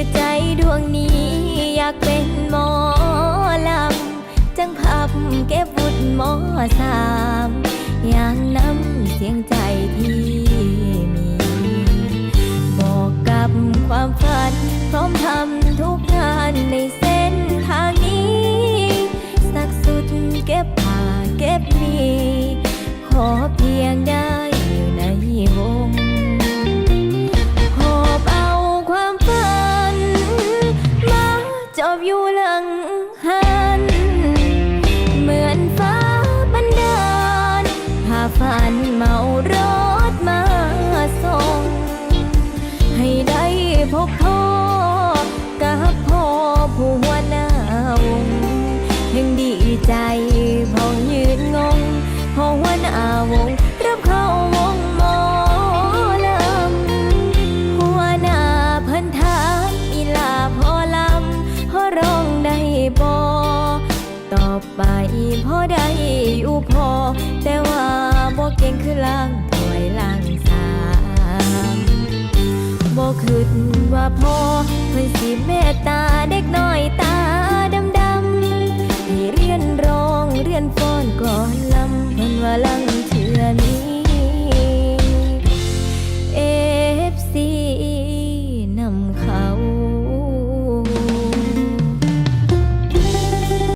คือใจดวงนี้อยากเป็นหมอลำ จังพับเก็บบุญหมอสามอย่างน้ำเสียงใจที่มี บอกกับความฝัน พร้อมทำทุกงานในเส้นทางนี้ สักสุดเก็บผ่าเก็บมีขอ จอบ บไปพอได้อยู่พอ แต่ว่าบ่เก่งคือล่างถอยล่างสามบ่คิดว่าพอเพิ่นสิเมตตาเด็กน้อยตาดำดำให้เรียนร้องเรียนฟ้อนก่อนลำเพิ่นว่าลัง